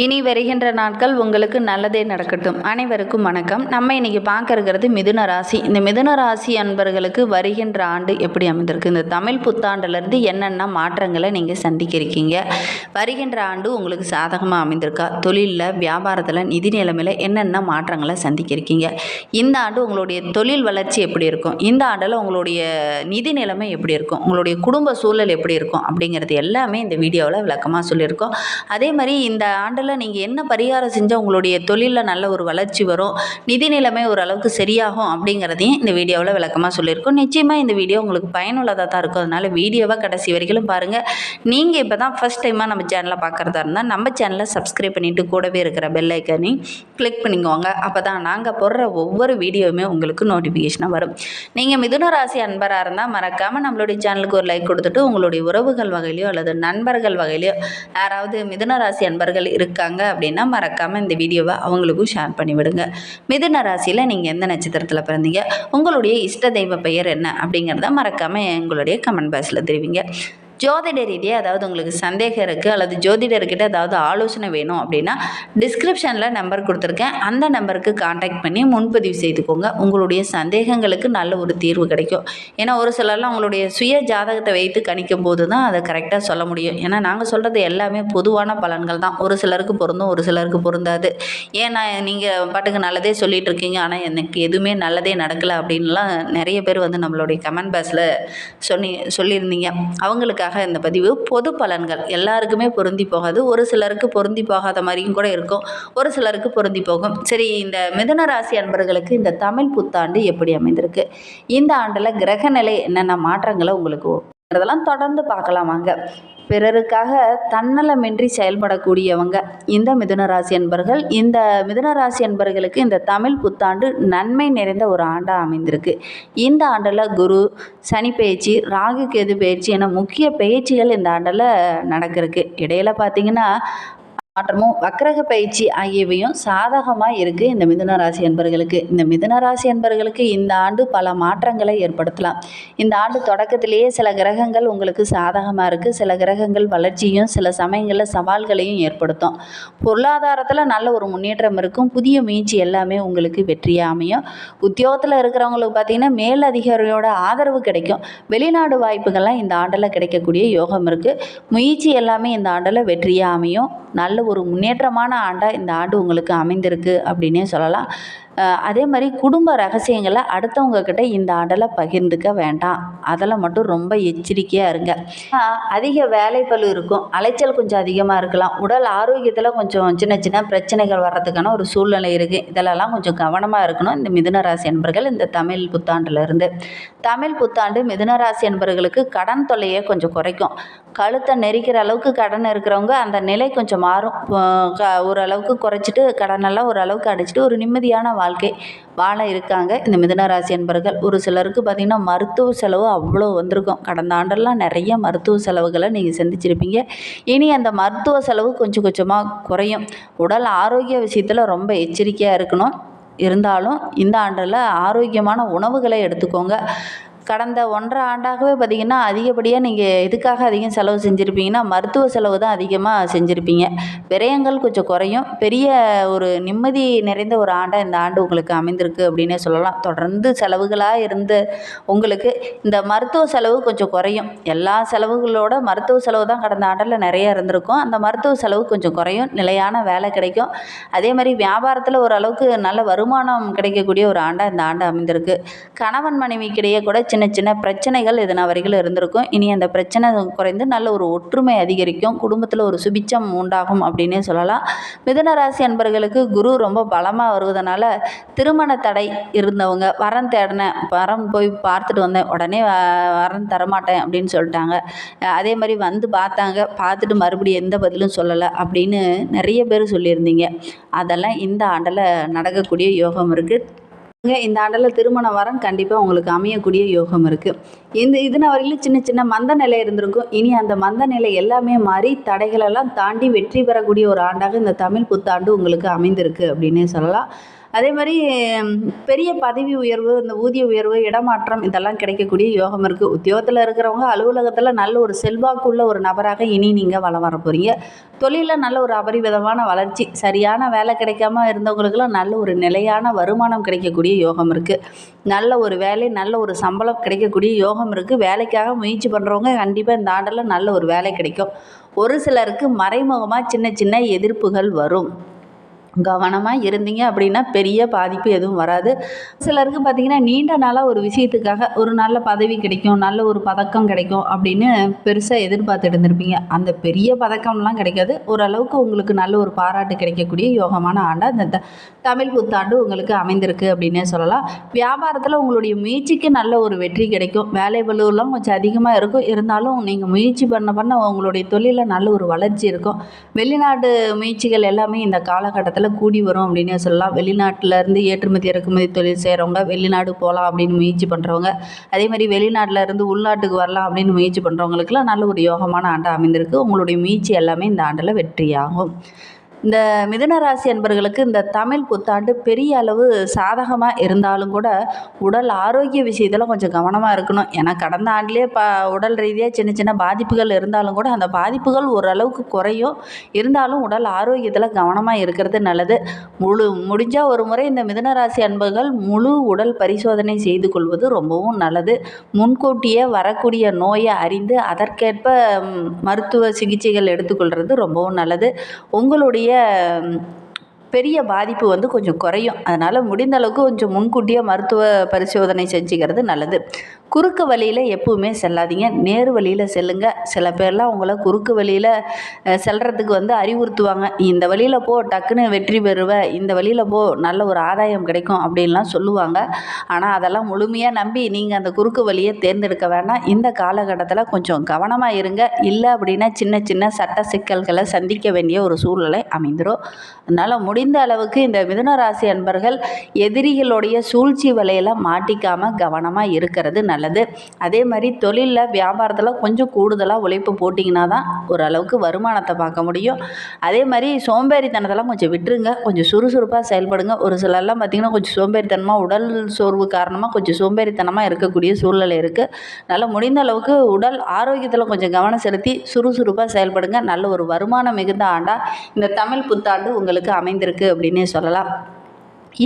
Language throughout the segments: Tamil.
இனி வருகின்ற நாட்கள் உங்களுக்கு நல்லதே நடக்கட்டும். அனைவருக்கும் வணக்கம். நம்ம இன்னைக்கு பார்க்க இருக்கிறது மிதுன ராசி. இந்த மிதுன ராசி அன்பர்களுக்கு வருகின்ற ஆண்டு எப்படி அமைந்திருக்கு? இந்த தமிழ் புத்தாண்டுலேருந்து என்னென்ன மாற்றங்களை நீங்கள் சந்திக்கிருக்கீங்க வருகின்ற ஆண்டு உங்களுக்கு சாதகமாக அமைந்திருக்கா? தொழிலில் வியாபாரத்தில் நிதி நிலைமையில் என்னென்ன மாற்றங்களை சந்திக்கிருக்கீங்க இந்த ஆண்டு உங்களுடைய தொழில் வளர்ச்சி எப்படி இருக்கும்? இந்த ஆண்டில் உங்களுடைய நிதி நிலைமை எப்படி இருக்கும்? உங்களுடைய குடும்ப சூழல் எப்படி இருக்கும்? அப்படிங்கிறது எல்லாமே இந்த வீடியோவில் விளக்கமாக சொல்லியிருக்கோம். அதே மாதிரி இந்த ஆண்டில் நீங்கள் என்ன பரிகாரம் செஞ்சால் உங்களுடைய தொழிலில் நல்ல ஒரு வளர்ச்சி வரும் நிதி நிலைமை ஓரளவுக்கு சரியாகும் அப்படிங்கிறதையும் இந்த வீடியோவில் விளக்கமாக சொல்லியிருக்கோம். நிச்சயமாக இந்த வீடியோ உங்களுக்கு பயனுள்ளதாக தான் இருக்கும். அதனால் வீடியோவை கடைசி வரைக்கும் பாருங்கள் நீங்கள் இப்போ தான் ஃபஸ்ட் டைமாக நம்ம சேனலை பார்க்குறதா இருந்தால் நம்ம சேனலை சப்ஸ்கிரைப் பண்ணிவிட்டு கூடவே இருக்கிற பெல் ஐக்கனையும் கிளிக் பண்ணிக்கோங்க. அப்போ தான் நாங்கள் போடுற ஒவ்வொரு வீடியோவுமே உங்களுக்கு நோட்டிஃபிகேஷனாக வரும். நீங்கள் மிதுன ராசி அன்பராக இருந்தால் மறக்காமல் நம்மளுடைய சேனலுக்கு ஒரு லைக் கொடுத்துட்டு உங்களுடைய உறவுகள் வகையிலையோ அல்லது நண்பர்கள் வகையிலையோ யாராவது மிதுன ராசி அன்பர்கள் இருக்காங்க அப்படின்னா மறக்காமல் இந்த வீடியோவை அவங்களுக்கும் ஷேர் பண்ணிவிடுங்க. மிதுன ராசியில் நீங்கள் எந்த நட்சத்திரத்தில் பிறந்தீங்க? உங்களுடைய இஷ்ட தெய்வ பெயர் என்ன அப்படிங்கிறத மறக்காமல் எங்களுடைய கமெண்ட் பாக்ஸில் தெரிவிங்க. ஜோதிட ரீதியாக அதாவது உங்களுக்கு சந்தேகம் இருக்குது அல்லது ஜோதிடர்கிட்ட ஏதாவது ஆலோசனை வேணும் அப்படின்னா டிஸ்கிரிப்ஷனில் நம்பர் கொடுத்துருக்கேன். அந்த நம்பருக்கு காண்டாக்ட் பண்ணி முன்பதிவு செய்துக்கோங்க. உங்களுடைய சந்தேகங்களுக்கு நல்ல ஒரு தீர்வு கிடைக்கும். ஏன்னா ஒரு சிலர்லாம் உங்களுடைய சுய ஜாதகத்தை வைத்து கணிக்கும் போது தான் அதை கரெக்டாக சொல்ல முடியும். ஏன்னா நாங்கள் சொல்கிறது எல்லாமே பொதுவான பலன்கள் தான். ஒரு சிலருக்கு பொருந்தும் ஒரு சிலருக்கு பொருந்தாது. ஏன்னா நீங்கள் பாட்டுக்கு நல்லதே சொல்லிகிட்டு இருக்கீங்க. ஆனால் எனக்கு எதுவுமே நல்லதே நடக்கலை அப்படின்லாம் நிறைய பேர் வந்து நம்மளுடைய கமெண்ட் பாக்ஸில் சொல்லி சொல்லியிருந்தீங்க. அவங்களுக்கு அவங்களுக்காக இந்த பதிவு. பொது பலன்கள். எல்லாருக்குமே பொருந்தி போகாது. ஒரு சிலருக்கு பொருந்தி போகாத மாதிரியும் கூட இருக்கும். ஒரு சிலருக்கு பொருந்தி போகும். சரி இந்த மிதுன ராசி அன்பர்களுக்கு இந்த தமிழ் புத்தாண்டு எப்படி அமைந்திருக்கு? இந்த ஆண்டில் கிரகநிலை என்னென்ன மாற்றங்களை உங்களுக்கு அதெல்லாம் தொடர்ந்து பார்க்கலாம் வாங்க. பிறருக்காக தன்னலமின்றி செயல்படக்கூடியவங்க. இந்த மிதுன ராசி அன்பர்கள் இந்த மிதுன ராசி அன்பர்களுக்கு இந்த தமிழ் புத்தாண்டு நன்மை நிறைந்த ஒரு ஆண்டாக அமைந்திருக்கு. இந்த ஆண்டில் குரு சனி பயிற்சி ராகு கேது பயிற்சி என முக்கிய பயிற்சிகள் இந்த ஆண்டில் நடக்கிறதுக்கு இடையில பார்த்தீங்கன்னா மாற்றமும் வக்கரக பயிற்சி ஆகியவையும் சாதகமாக இருக்குது இந்த மிதுன ராசி இந்த மிதுன ராசி இந்த ஆண்டு பல மாற்றங்களை ஏற்படுத்தலாம். இந்த ஆண்டு தொடக்கத்திலேயே சில கிரகங்கள் உங்களுக்கு சாதகமாக இருக்குது சில கிரகங்கள் வளர்ச்சியும் சில சமயங்களில் சவால்களையும் ஏற்படுத்தும். பொருளாதாரத்தில் நல்ல ஒரு முன்னேற்றம் இருக்கும். புதிய முயற்சி எல்லாமே உங்களுக்கு வெற்றியாக அமையும். உத்தியோகத்தில் இருக்கிறவங்களுக்கு பார்த்திங்கன்னா மேல் அதிகாரியோட ஆதரவு கிடைக்கும். வெளிநாடு வாய்ப்புகள்லாம் இந்த ஆண்டில் கிடைக்கக்கூடிய யோகம் இருக்குது முயற்சி எல்லாமே இந்த ஆண்டில் வெற்றியாக அமையும். நல்ல ஒரு முன்னேற்றமான ஆண்டாக இந்த ஆண்டு உங்களுக்கு அமைந்திருக்கு அப்படின்னே சொல்லலாம். அதே மாதிரி குடும்ப ரகசியங்களை அடுத்தவங்கக்கிட்ட இந்த ஆண்டில் பகிர்ந்துக்க வேண்டாம். அதில் மட்டும் ரொம்ப எச்சரிக்கையாக இருங்க. அதிக அதிக வேலைப்பளு இருக்கும். அலைச்சல் கொஞ்சம் அதிகமாக இருக்கலாம். உடல் ஆரோக்கியத்தில் கொஞ்சம் சின்ன சின்ன பிரச்சனைகள் வர்றதுக்கான ஒரு சூழ்நிலை இருக்குது இதிலெல்லாம் கொஞ்சம் கவனமாக இருக்கணும். இந்த மிதுனராசி என்பர்கள் இந்த தமிழ் புத்தாண்டுலேருந்து தமிழ் புத்தாண்டு மிதுனராசி என்பர்களுக்கு என்பவர்களுக்கு கடன் தொல்லையை கொஞ்சம் குறைக்கும். கழுத்தை நெரிக்கிற அளவுக்கு கடன் இருக்கிறவங்க அந்த நிலை கொஞ்சம் மாறும். க- ஓரளவுக்கு குறைச்சிட்டு கடனெல்லாம் ஓரளவுக்கு அடிச்சிட்டு ஒரு நிம்மதியான வாழ்க்கை வாழ இருக்காங்க. இந்த மிதனராசி அன்பர்கள் ஒரு சிலருக்கு பார்த்திங்கன்னா மருத்துவ செலவு அவ்வளோ வந்திருக்கும். கடந்த ஆண்டெல்லாம் நிறைய மருத்துவ செலவுகளை நீங்கள் சந்திச்சிருப்பீங்க. இனி அந்த மருத்துவ செலவு கொஞ்சம் கொஞ்சமாக குறையும். உடல் ஆரோக்கிய விஷயத்தில் ரொம்ப எச்சரிக்கையாக இருக்கணும். இருந்தாலும் இந்த ஆண்டில் ஆரோக்கியமான உணவுகளை எடுத்துக்கோங்க. கடந்த ஒன்றரை ஆண்டாகவே பார்த்திங்கன்னா அதிகப்படியாக நீங்கள் எதுக்காக அதிகம் செலவு செஞ்சுருப்பீங்கன்னா மருத்துவ செலவு தான் அதிகமாக செஞ்சுருப்பீங்க. விரயங்கள் கொஞ்சம் குறையும். பெரிய ஒரு நிம்மதி நிறைந்த ஒரு ஆண்டாக இந்த ஆண்டு உங்களுக்கு அமைந்திருக்கு அப்படின்னே சொல்லலாம். தொடர்ந்து செலவுகளாக இருந்து உங்களுக்கு இந்த மருத்துவ செலவு கொஞ்சம் குறையும். எல்லா செலவுகளோட மருத்துவ செலவு தான் கடந்த ஆண்டில் நிறைய இருந்திருக்கும். அந்த மருத்துவ செலவு கொஞ்சம் குறையும். நிலையான வேலை கிடைக்கும். அதே மாதிரி வியாபாரத்தில் ஓரளவுக்கு நல்ல வருமானம் கிடைக்கக்கூடிய ஒரு ஆண்டாக இந்த ஆண்டு அமைந்திருக்கு. கணவன் மனைவிக்கிடையே கூட சின்ன சின்ன சின்ன பிரச்சனைகள் இதனா வரைக்கும் இருந்திருக்கும். இனி அந்த பிரச்சனை குறைந்து நல்ல ஒரு ஒற்றுமை அதிகரிக்கும். குடும்பத்தில் ஒரு சுபிச்சம் உண்டாகும் அப்படின்னே சொல்லலாம். மிதுன ராசி அன்பர்களுக்கு குரு ரொம்ப பலமாக வருவதனால திருமண தடை இருந்தவங்க வரம் தேடினேன் வரம் போய் பார்த்துட்டு வந்தேன். உடனே வ- வரம் தரமாட்டேன் அப்படின்னு சொல்லிட்டாங்க. அதே மாதிரி வந்து பார்த்தாங்க. பார்த்துட்டு மறுபடியும் எந்த பதிலும் சொல்லலை அப்படின்னு நிறைய பேர் சொல்லியிருந்தீங்க. அதெல்லாம் இந்த ஆண்டில் நடக்கக்கூடிய யோகம் இருக்குது இந்த ஆண்டில் திருமண வரம் கண்டிப்பாக உங்களுக்கு அமையக்கூடிய யோகம் இருக்குது இந்த இதுன வரையிலும் சின்ன சின்ன மந்த நிலை இருந்திருக்கும். இனி அந்த மந்த நிலை எல்லாமே மாறி தடைகளெல்லாம் தாண்டி வெற்றி பெறக்கூடிய ஒரு ஆண்டாக இந்த தமிழ் புத்தாண்டு உங்களுக்கு அமைந்திருக்கு அப்படின்னே சொல்லலாம். அதே மாதிரி பெரிய பதவி உயர்வு இந்த ஊதிய உயர்வு இடமாற்றம் இதெல்லாம் கிடைக்கக்கூடிய யோகம் இருக்குது உத்தியோகத்தில் இருக்கிறவங்க அலுவலகத்தில் நல்ல ஒரு செல்வாக்குள்ள ஒரு நபராக இனி நீங்கள் வளம் வர போகிறீங்க தொழிலில் நல்ல ஒரு அபரிவிதமான வளர்ச்சி சரியான வேலை கிடைக்காம இருந்தவங்களுக்கெல்லாம் நல்ல ஒரு நிலையான வருமானம் கிடைக்கக்கூடிய யோகம் இருக்குது நல்ல ஒரு வேலை நல்ல ஒரு சம்பளம் கிடைக்கக்கூடிய யோகம் இருக்குது வேலைக்காக முயற்சி பண்ணுறவங்க கண்டிப்பாக இந்த ஆண்டில் நல்ல ஒரு வேலை கிடைக்கும். ஒரு சிலருக்கு மறைமுகமாக சின்ன சின்ன எதிர்ப்புகள் வரும். கவனமாக இருந்தீங்க அப்படின்னா பெரிய பாதிப்பு எதுவும் வராது. சிலருக்கு பார்த்திங்கன்னா நீண்ட நாளாக ஒரு விஷயத்துக்காக ஒரு நல்ல பதவி கிடைக்கும் நல்ல ஒரு பதக்கம் கிடைக்கும் அப்படின்னு பெருசாக எதிர்பார்த்து இருந்திருப்பீங்க. அந்த பெரிய பதக்கம்லாம் கிடைக்காது. ஓரளவுக்கு உங்களுக்கு நல்ல ஒரு பாராட்டு கிடைக்கக்கூடிய யோகமான ஆண்டாக இந்த த- தமிழ் புத்தாண்டு உங்களுக்கு அமைந்திருக்கு அப்படின்னே சொல்லலாம். வியாபாரத்தில் உங்களுடைய முயற்சிக்கு நல்ல ஒரு வெற்றி கிடைக்கும். வேலை பலுவெல்லாம் கொஞ்சம் அதிகமாக இருக்கும். இருந்தாலும் நீங்கள் முயற்சி பண்ண பண்ண உங்களுடைய தொழிலில் நல்ல ஒரு வளர்ச்சி இருக்கும். வெளிநாட்டு முயற்சிகள் எல்லாமே இந்த காலகட்டத்தில் கூடி வரும் அப்படின்னே சொல்லலாம். வெளிநாட்டிலேருந்து ஏற்றுமதி இறக்குமதி தொழில் செய்கிறவங்க வெளிநாடு போகலாம் அப்படின்னு முயற்சி பண்ணுறவங்க அதே மாதிரி வெளிநாட்டிலேருந்து உள்நாட்டுக்கு வரலாம் அப்படின்னு முயற்சி பண்ணுறவங்களுக்குலாம் நல்ல ஒரு யோகமான ஆண்டாக அமைந்திருக்கு. உங்களுடைய முயற்சி எல்லாமே இந்த ஆண்டில் வெற்றியாகும். இந்த மிதுன ராசி அன்பர்களுக்கு இந்த தமிழ் புத்தாண்டு பெரிய அளவு சாதகமாக இருந்தாலும் கூட உடல் ஆரோக்கிய விஷயத்தில் கொஞ்சம் கவனமாக இருக்கணும். ஏன்னா கடந்த ஆண்டிலே ப உடல் ரீதியாக சின்ன சின்ன பாதிப்புகள் இருந்தாலும் கூட அந்த பாதிப்புகள் ஓரளவுக்கு குறையும். இருந்தாலும் உடல் ஆரோக்கியத்தில் கவனமாக இருக்கிறது நல்லது. முழு முடிஞ்சால் ஒரு முறை இந்த மிதுன ராசி அன்பர்கள் முழு உடல் பரிசோதனை செய்து கொள்வது ரொம்பவும் நல்லது. முன்கூட்டியே வரக்கூடிய நோயை அறிந்து அதற்கேற்ப மருத்துவ சிகிச்சைகள் எடுத்துக்கொள்கிறது ரொம்பவும் நல்லது. உங்களுடைய பெரிய பாதிப்பு வந்து கொஞ்சம் குறையும். அதனால் முடிந்த அளவுக்கு கொஞ்சம் முன்கூட்டியே மருத்துவ பரிசோதனை செஞ்சுக்கிறது நல்லது. குறுக்கு வழியில் எப்பவுமே செல்லாதீங்க. நேர் வழியில் செல்லுங்க. சில பேர்லாம் உங்களை குறுக்கு வழியில் செல்கிறதுக்கு வந்து அறிவுறுத்துவாங்க. இந்த வழியில் போ டக்குன்னு வெற்றி பெறுவ. இந்த வழியில் போ நல்ல ஒரு ஆதாயம் கிடைக்கும் அப்படின்லாம் சொல்லுவாங்க. ஆனால் அதெல்லாம் முழுமையாக நம்பி நீங்கள் அந்த குறுக்கு வழியை தேர்ந்தெடுக்க வேண்டாம் இந்த காலகட்டத்தில் கொஞ்சம் கவனமாக இருங்க. இல்லை அப்படின்னா சின்ன சின்ன சட்ட சிக்கல்களை சந்திக்க வேண்டிய ஒரு சூழ்நிலை அமைந்துடும் அதனால் முடிந்த அளவுக்கு இந்த மிதுன ராசி அன்பர்கள் எதிரிகளுடைய சூழ்ச்சி வலையில் மாட்டிக்காமல் கவனமாக இருக்கிறது நல்லது. நல்லது. அதே மாதிரி தொழிலில் வியாபாரத்தில் கொஞ்சம் கூடுதலாக உழைப்பு போட்டிங்கன்னா தான் ஓரளவுக்கு வருமானத்தை பார்க்க முடியும். அதே மாதிரி சோம்பேறித்தனத்தெல்லாம் கொஞ்சம் விட்டுருங்க. கொஞ்சம் சுறுசுறுப்பாக செயல்படுங்க. ஒரு சிலர்லாம் பார்த்திங்கன்னா கொஞ்சம் சோம்பேறித்தனமாக உடல் சோர்வு காரணமாக கொஞ்சம் சோம்பேறித்தனமாக இருக்கக்கூடிய சூழ்நிலை இருக்குது அதனால் முடிந்த அளவுக்கு உடல் ஆரோக்கியத்தில் கொஞ்சம் கவனம் செலுத்தி சுறுசுறுப்பாக செயல்படுங்க. நல்ல ஒரு வருமானம் மிகுந்த ஆண்டாக இந்த தமிழ் புத்தாண்டு உங்களுக்கு அமைந்திருக்கு அப்படின்னே சொல்லலாம்.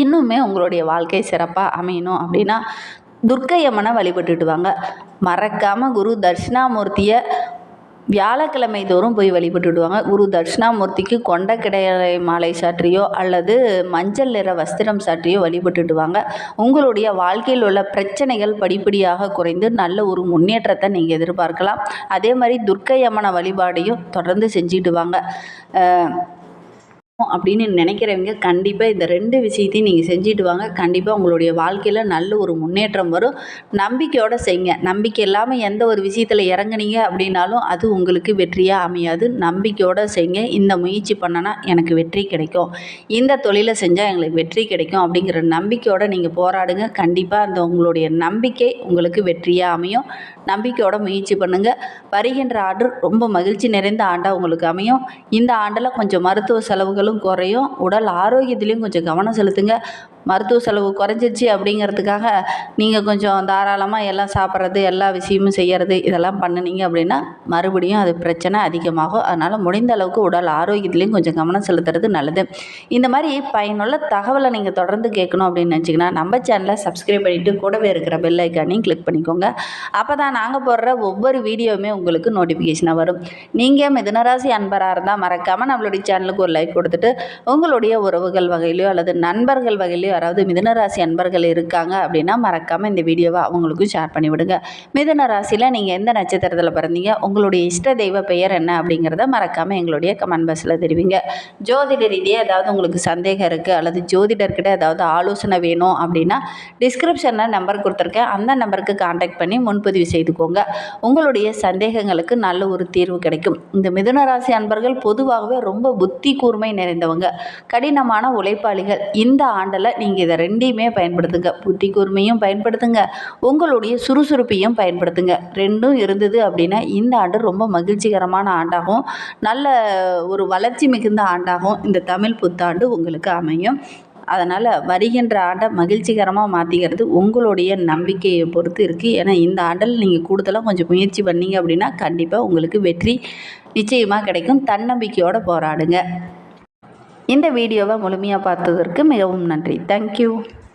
இன்னுமே உங்களுடைய வாழ்க்கை சிறப்பாக அமையணும் அப்படின்னா துர்க்கை அம்மனை வழிபட்டுட்டு வாங்க மறக்காமல் குரு தட்சிணாமூர்த்தியை வியாழக்கிழமை தோறும் போய் வழிபட்டுடுவாங்க குரு தட்சிணாமூர்த்திக்கு கொண்ட கிடையலை மாலை சாற்றியோ அல்லது மஞ்சள் நிற வஸ்திரம் சாற்றியோ வழிபட்டுடுவாங்க உங்களுடைய வாழ்க்கையில் உள்ள பிரச்சனைகள் படிப்படியாக குறைந்து நல்ல ஒரு முன்னேற்றத்தை நீங்கள் எதிர்பார்க்கலாம். அதே மாதிரி துர்க்கை அம்மனை வழிபாடையும் தொடர்ந்து செஞ்சுட்டு வாங்க அப்படின்னு நினைக்கிறவங்க கண்டிப்பாக இந்த ரெண்டு விஷயத்தையும் நீங்கள் செஞ்சுட்டு வாங்க. கண்டிப்பாக உங்களுடைய வாழ்க்கையில் நல்ல ஒரு முன்னேற்றம் வரும். நம்பிக்கையோடு செய்யுங்க நம்பிக்கை இல்லாமல் எந்த ஒரு விஷயத்தில் இறங்குனீங்க அப்படின்னாலும் அது உங்களுக்கு வெற்றியாக அமையாது. நம்பிக்கையோடு செய்யுங்க இந்த முயற்சி பண்ணனா எனக்கு வெற்றி கிடைக்கும். இந்த தொழிலை செஞ்சால் எங்களுக்கு வெற்றி கிடைக்கும் அப்படிங்கிற நம்பிக்கையோடு நீங்கள் போராடுங்க. கண்டிப்பாக அந்த உங்களுடைய நம்பிக்கை உங்களுக்கு வெற்றியாக அமையும். நம்பிக்கையோட முயற்சி பண்ணுங்கள் வருகின்ற ஆண்டு ரொம்ப மகிழ்ச்சி நிறைந்த ஆண்டாக உங்களுக்கு அமையும். இந்த ஆண்டில் கொஞ்சம் மருத்துவ செலவுகளும் குறையும். உடல் ஆரோக்கியத்துலேயும் கொஞ்சம் கவனம் செலுத்துங்க. மருத்துவ செலவு குறைஞ்சிச்சு அப்படிங்கிறதுக்காக நீங்கள் கொஞ்சம் தாராளமாக எல்லாம் சாப்பிட்றது எல்லா விஷயமும் செய்கிறது இதெல்லாம் பண்ணுனீங்க அப்படின்னா மறுபடியும் அது பிரச்சனை அதிகமாகும். அதனால் முடிந்த அளவுக்கு உடல் ஆரோக்கியத்துலேயும் கொஞ்சம் கவனம் செலுத்துறது நல்லது. இந்த மாதிரி பயனுள்ள தகவலை நீங்கள் தொடர்ந்து கேட்கணும் அப்படின்னு நினச்சிங்கன்னா நம்ம சேனலை சப்ஸ்கிரைப் பண்ணிவிட்டு கூடவே இருக்கிற பெல் ஐக்கானையும் கிளிக் பண்ணிக்கோங்க. அப்போ தான் நாங்கள் போடுற ஒவ்வொரு வீடியோவுமே உங்களுக்கு நோட்டிஃபிகேஷனாக வரும். நீங்கள் மிதுனராசி அன்பராக இருந்தால் மறக்காமல் நம்மளுடைய சேனலுக்கு ஒரு லைக் கொடுத்துட்டு உங்களுடைய உறவுகள் வகையிலையோ அல்லது நண்பர்கள் வகையிலையோ யாராவது மிதுனராசி அன்பர்கள் இருக்காங்க அப்படின்னா மறக்காமல் இந்த வீடியோவை அவங்களுக்கும் ஷேர் பண்ணிவிடுங்க. விடுங்க ராசியில் நீங்கள் எந்த நட்சத்திரத்தில் பிறந்தீங்க? உங்களுடைய இஷ்ட தெய்வ பெயர் என்ன அப்படிங்கிறத மறக்காமல் எங்களுடைய கமெண்ட் பாக்ஸில் தெரிவிங்க. ஜோதிட ரீதியாக ஏதாவது உங்களுக்கு சந்தேகம் இருக்குது அல்லது ஜோதிடர்கிட்ட ஏதாவது ஆலோசனை வேணும் அப்படின்னா டிஸ்கிரிப்ஷனில் நம்பர் கொடுத்துருக்கேன். அந்த நம்பருக்கு காண்டாக்ட் பண்ணி முன்பதிவு செய்துக்கோங்க. உங்களுடைய சந்தேகங்களுக்கு நல்ல ஒரு தீர்வு கிடைக்கும். இந்த மிதுன ராசி அன்பர்கள் பொதுவாகவே ரொம்ப புத்தி கூர்மை நிறைந்தவங்க. கடினமான உழைப்பாளிகள். இந்த ஆண்டில் நீங்கள் இதை ரெண்டையுமே பயன்படுத்துங்க. புத்தி கூர்மையும் பயன்படுத்துங்க. உங்களுடைய சுறுசுறுப்பையும் பயன்படுத்துங்க. ரெண்டும் இருந்தது அப்படின்னா இந்த ஆண்டு ரொம்ப மகிழ்ச்சிகரமான ஆண்டாகவும் நல்ல ஒரு வளர்ச்சி மிகுந்த ஆண்டாகவும் இந்த தமிழ் புத்தாண்டு உங்களுக்கு அமையும். அதனால் வருகின்ற ஆண்டை மகிழ்ச்சிகரமாக மாற்றிக்கிறது உங்களுடைய நம்பிக்கையை பொறுத்து இருக்குது ஏன்னா இந்த ஆண்டில் நீங்கள் கூடுதலாக கொஞ்சம் முயற்சி பண்ணீங்க அப்படின்னா கண்டிப்பாக உங்களுக்கு வெற்றி நிச்சயமாக கிடைக்கும். தன்னம்பிக்கையோடு போராடுங்க. இந்த வீடியோவை முழுமையாக பார்த்ததற்கு மிகவும் நன்றி. தேங்க்யூ